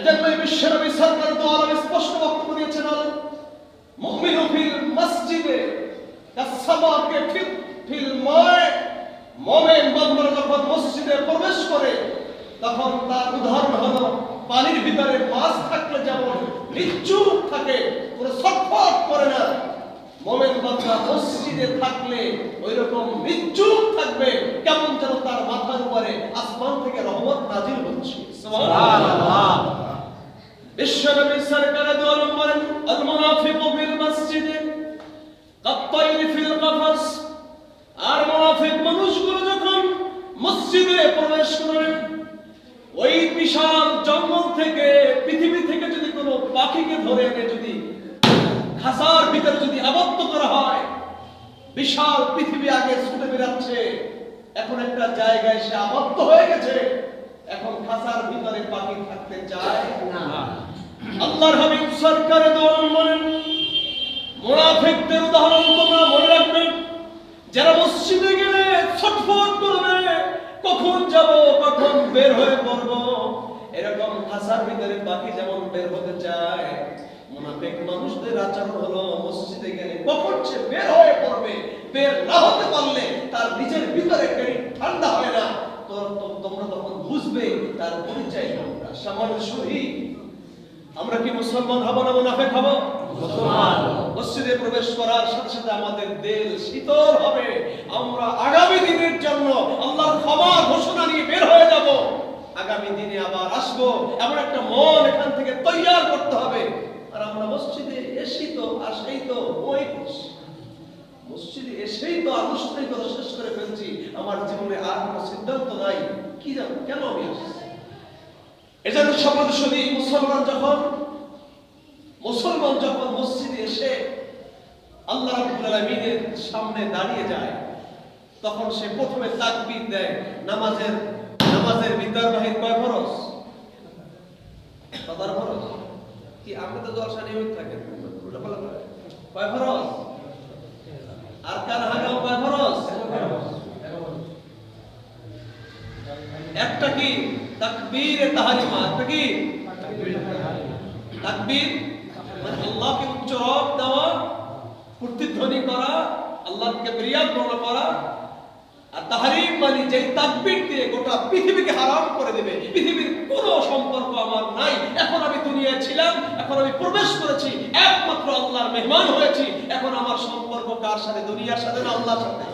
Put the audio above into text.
এজন্য এই বিশ্বনবী সরকার তো আলম স্পষ্ট বক্তব্য দিয়েছেন মুমিনু ফিল মসজিদে কাসামাকে ফিল ফিল মায়, মোমেন বান্দারা যখন মসজিদে প্রবেশ করে, তখন তার উদাহরণ হলো, পানির ভিতরে মাছ থাকলে যেমন নিশ্চুপ থাকে পুরো ছটফট করে না। মোমেন বান্দা মসজিদে থাকলে ওই রকম নিশ্চুপ থাকবে, কেমন যেন তার মাথার উপরে আসমান থেকে রহমত নাজিল হচ্ছে। সুবহানাল্লাহ। বিশাল জঙ্গল থেকে পৃথিবী থেকে যদি কোনো পাখিকে ধরে এনে যদি খাসার ভিতরে যদি আবদ্ধ করা হয় বিশাল পৃথিবী আগে ছুটে বেড়াচ্ছে এখন একটা জায়গায় সে আবদ্ধ হয়ে গেছে এখন খাসার ভিতরে পাখি থাকতে চায় না। আল্লাহর হাবিব সরকারে বলেন মুনাফিকদের উদাহরণ তোমরা মনে রাখবে যারা মসজিদে গেলে ছটফট করবে কখন যাব কখন বের হয়ে পড়ব এরকম খাসার ভিতরে পাখি যেমন বের হতে চায় মুনাফিক মানুষদের আচরণ হলো মসজিদে গেলে বের হয়ে পড়বে বের না হতে পারলে তার নিজের ভিতরে পেট ঠান্ডা হয় না। তোমরা তখন বুঝবে তার পরিচয় কোনটা সামান্য শহীদ। আমরা কি মুসলমান হব না মুনাফেক হব? মুসলমান। মসজিদে প্রবেশ করার সাথে সাথে আমাদের দিল শীতল হবে। আমরা আগামী দিনের জন্য আল্লাহর ক্ষমা ঘোষণা আগামী দিনে আবার আসব। এমন একটা মন এখান থেকে তৈয়ার করতে হবে। আর আমরা মসজিদে এসেই তো আসেই তো, ওই মসজিদে এসেই তো আনুষ্ঠানিকতা শেষ করে ফেলছি। আমার জীবনে আর কোনো সিদ্ধান্ত নাই। কি জানো, কেন আমি আসছি? এজন্য সমাজ শুধু মুসলমান যখন মুসলমান যখন মসজিদে এসে আল্লাহ রাব্বুল আলামিনের সামনে দাঁড়িয়ে যায়, তখন সে প্রথমে তাকবীর দেয়। নামাজের নামাজের ভিতর বাহির কয় ফরজ কতার ফরজ কি আপনি তো জলসা নিয়মিত থাকেন আর কার একটা কি? তাকবীরে একটা কি? তাকবীর। মানে আল্লাহকে উচ্চ রব দেওয়া প্রতিধ্বনি করা, আল্লাহকে প্রিয়া গ্রহণ করা, আর তাহারিম মানে যে তাকবীর দিয়ে গোটা পৃথিবীকে হারাম করে দেবে। পৃথিবীর কোনো সম্পর্ক আমার নাই এখন আমি দুনিয়ায় ছিলাম, এখন আমি প্রবেশ করেছি, একমাত্র আল্লাহর মেহমান হয়েছি। এখন আমার সম্পর্ক কার সাথে? দুনিয়ার সাথে না আল্লাহর সাথে?